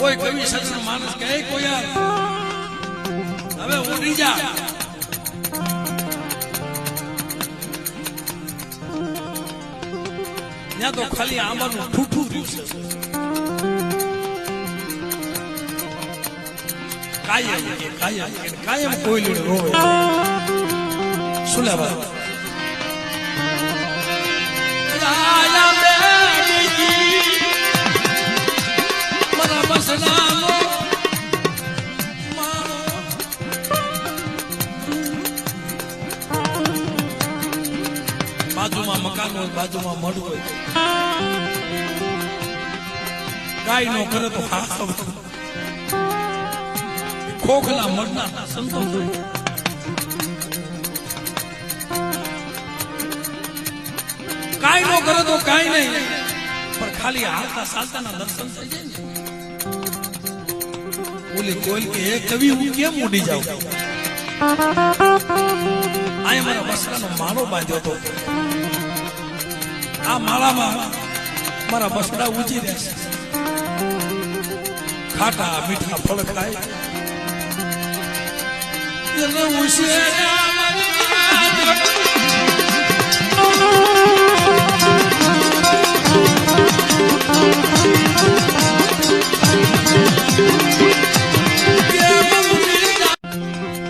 કોઈ કવિ સજ્જન માણસ કહે, કોઈ યાર હવે ઉડી જા ત્યાં તો ખાલી આંબાનું ઠૂઠું છે કાયમ કાયમ કોઈ કાયમ કોયલી રોવે. શું બાજુમાં મકાન હોય, બાજુમાં મઢ હોય. ગાય નો કરે તો ખોખલા મઢના સંતો હોય. નો કરે તો કાંઈ નહીં. પણ ખાલી હાલતા ચાલતાના દર્શન થઈ જાય ને. ઓલી કોઈલ કે એ કવિ, હું કેમ ઉડી જાઉં? આ મારા વસ્ત્રનો માળો બાંધ્યો હતો. આ માળામાં મારા બસડા ઉજી રહેશે. ખાટા મીઠા ફળ ખાય એને મારા.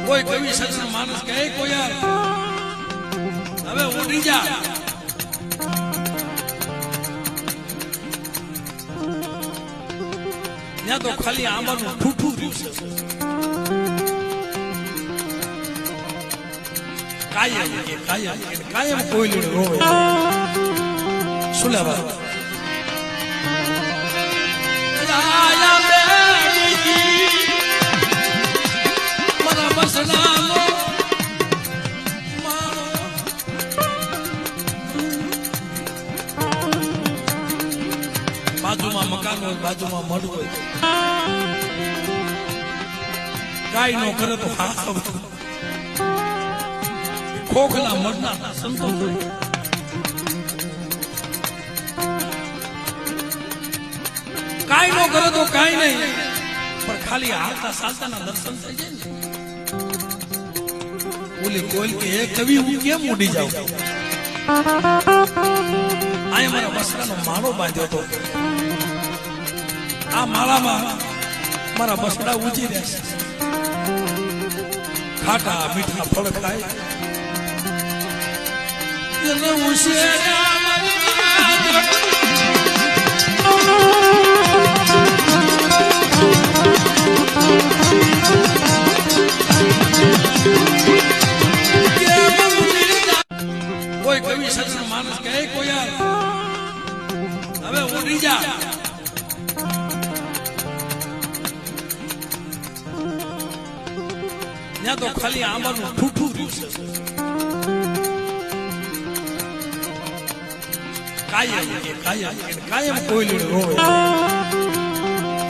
કોઈ કવિ સજ્જન માણસ કહે, કોઈ હવે ઉડી જા ત્યાં તો ખાલી આંબાનું ઠૂઠું છે. કાયમ કાયમ કાયમ કોયલી રોવે. શું બાજુમાં મકાન હોય, બાજુમાં મઢ હોય. ગાય નો કરે તો ખોખલા મઢના સંતો કાઈ નો કરે તો કાઈ નહીં. પણ ખાલી હાલતા ચાલતાના દર્શન થઈ જાય ને. ઓલી કોઈલ કે એ કવિ, હું કેમ ઉડી જાઉં? આ મારા વસ્ત્રનો માળો બાંધ્યો હતો. આ માળામાં મારા બસડા ઉજી રહેશે ખાટા મીઠા ફળ ખાય. એને ઉછેર્યા કોઈ કવિ સજ્જન માણસ કહે, કોઈ હવે ઉડી જા. ત્યાં તો ખાલી આંબાનું ઠૂઠું છે. કાયમ કાયમ કાયમ કોયલી રોવે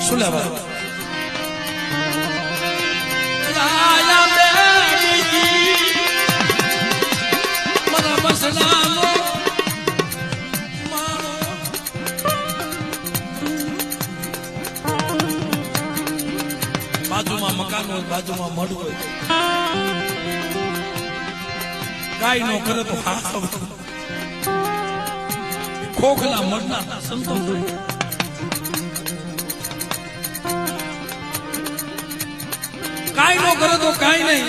શું લેવા બાજુમાં મકાન હોય, બાજુમાં મઢ હોય. ગાય નો કરે તો ખોખલા મઢના સંતો કાઈ નો કરે તો કાઈ નહીં.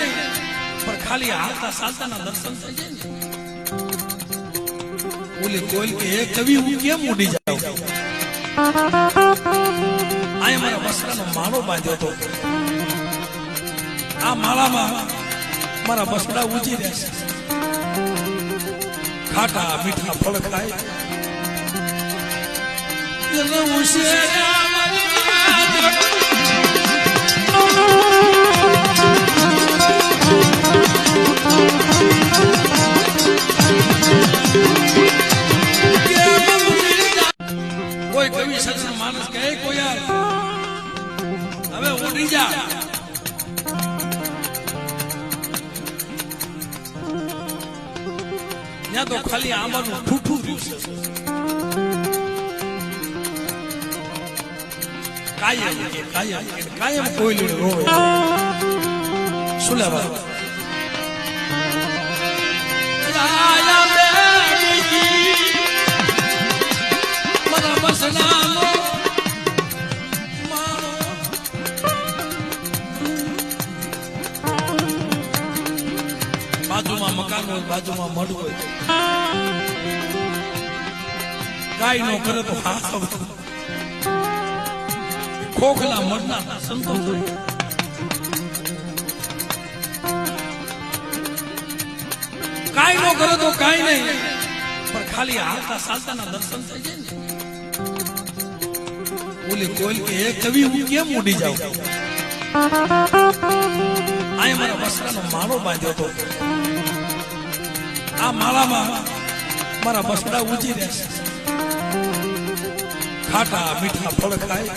પણ ખાલી હાલતા ચાલતાના દર્શન થઈ જાય ને. ઓલી કોઈલ કે એ કવિ, હું કેમ ઉડી જાઉં? આ મારા વસ્ત્રનો માળો બાંધ્યો હતો. આ માળામાં મારા બસડા ઉજી રહેશે ખાટા મીઠા ફળ ખાય. કોઈ કવિ સજ્જન માણસ કહે કોઈ હવે ઉડી જા. ત્યાં તો ખાલી આંબાનું ઠૂઠું રહ્યું કાયમ કાયમ કાયમ કોયલું રોવે શું બાજુમાં મકાન હોય, બાજુમાં મઢ હોય. ગાય નો કરે તો ખોખલા મઢના સંતોષ હોય. કાંઈ નો કરે તો કાંઈ નહીં. પણ ખાલી હાલતા ચાલતાના દર્શન થઈ જાય ને. ઓલી કોઈલ કે, એ કવિ, હું કેમ ઉડી જાઉં? આ મારા વસ્ત્રનો માળો બાંધ્યો હતો. આ માળામાં મારા બસડા ઊંચી રહેશે. ખાટા મીઠા ફળ ખાય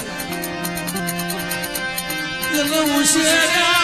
ઉછેર્યા